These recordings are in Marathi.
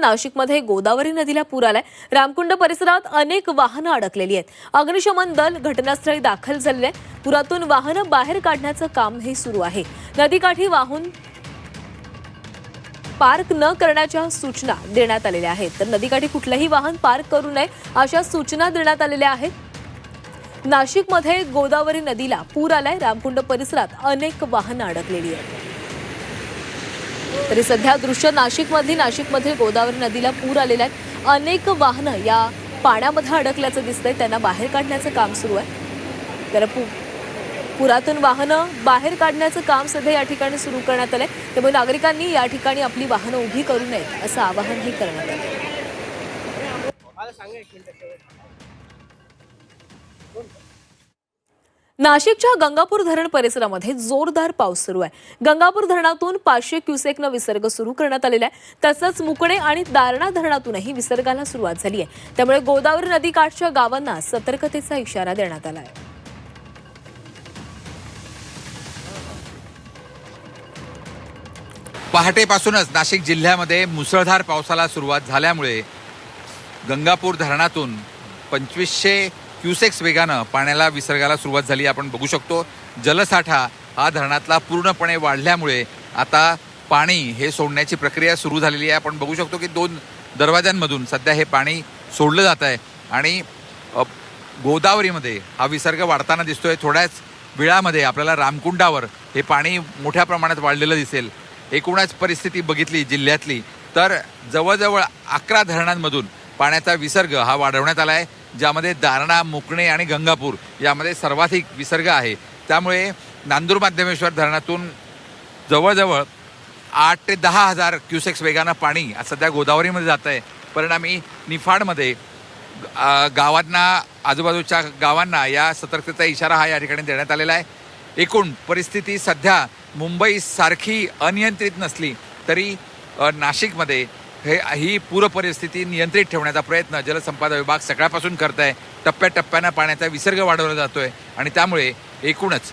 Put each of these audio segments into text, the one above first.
नाशिकमध्ये गोदावरी नदीला पूर आलाय. रामकुंड परिसरात अनेक वाहनं अडकलेली आहेत. अग्निशमन दल घटनास्थळी दाखल झालेले पुरातून वाहनं बाहेर काढण्याचं काम हे सुरू आहे. नदीकाठी वाहून पार्क न करण्याच्या सूचना देण्यात आलेल्या आहेत. तर नदीकाठी कुठलंही वाहन पार्क करू नये अशा सूचना देण्यात आलेल्या आहेत. नाशिकमध्ये गोदावरी नदीला पूर आलाय. रामकुंड परिसरात अनेक वाहनं अडकलेली आहेत. तरी सध्या दृश्य नाशिकमधली नाशिकमध्ये गोदावरी नदीला पूर आलेला आहे अनेक वाहनं या पाण्यामध्ये अडकल्याचं दिसतंय. त्यांना बाहेर काढण्याचं काम सुरू आहे. तर पु पुरातून वाहनं बाहेर काढण्याचं काम सध्या या ठिकाणी सुरू करण्यात आलंय. त्यामुळे नागरिकांनी या ठिकाणी आपली वाहनं उभी करू नयेत असं आवाहनही करण्यात आलं नाशिकच्या गंगापूर धरण परिसरामध्ये जोरदार पाऊस सुरू आहे. गंगापूर धरणातून पाचशे क्युसेकनं विसर्ग सुरू करण्यात आलेला आहे. तसंच मुकणे आणि दारणा धरणातूनही विसर्गाला सुरुवात झाली आहे. त्यामुळे गोदावरी नदीकाठच्या गावांना सतर्कतेचा इशारा देण्यात आला आहे. पहाटेपासूनच नाशिक जिल्ह्यामध्ये मुसळधार पावसाला सुरुवात झाल्यामुळे गंगापूर धरणातून पंचवीसशे क्युसेक्स वेगानं पाण्याला विसर्गाला सुरुवात झाली आपण बघू शकतो. जलसाठा हा धरणातला पूर्णपणे वाढल्यामुळे आता पाणी हे सोडण्याची प्रक्रिया सुरू झालेली आहे. आपण बघू शकतो की दोन दरवाजांमधून सध्या हे पाणी सोडलं जात आहे आणि गोदावरीमध्ये हा विसर्ग वाढताना दिसतोय. थोड्याच वेळामध्ये आपल्याला रामकुंडावर हे पाणी मोठ्या प्रमाणात वाढलेलं दिसेल. एकूणच परिस्थिती बघितली जिल्ह्यातली. तर जवळजवळ अकरा धरणांमधून पाण्याचा विसर्ग हा वाढवण्यात आला आहे ज्यामध्ये दारणा मुकणे आणि गंगापूर यामध्ये सर्वाधिक विसर्ग आहे. त्यामुळे नांदूर माध्यमेश्वर धरणातून जवळजवळ आठ ते दहा हजार क्युसेक्स वेगानं पाणी सध्या गोदावरीमध्ये जात आहे परिणामी निफाडमध्ये गावांना आजूबाजूच्या गावांना या सतर्कतेचा इशारा हा या ठिकाणी देण्यात आलेला आहे. एकूण परिस्थिती सध्या मुंबईसारखी अनियंत्रित नसली तरी नाशिकमध्ये हे ही पूर परिस्थिती नियंत्रित ठेवण्याचा प्रयत्न जलसंपदा विभाग सकाळपासून करत आहे टप्प्याटप्प्यानं पाण्याचा विसर्ग वाढवला जातो आहे आणि त्यामुळे एकूणच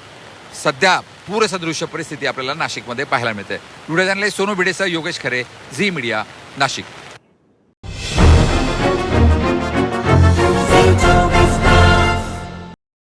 सध्या पूरसदृश्य परिस्थिती आपल्याला नाशिकमध्ये पाहायला मिळते. व्हिडिओ जर्नलिस्ट सोनू भिडेसह योगेश खरे झी मीडिया नाशिक.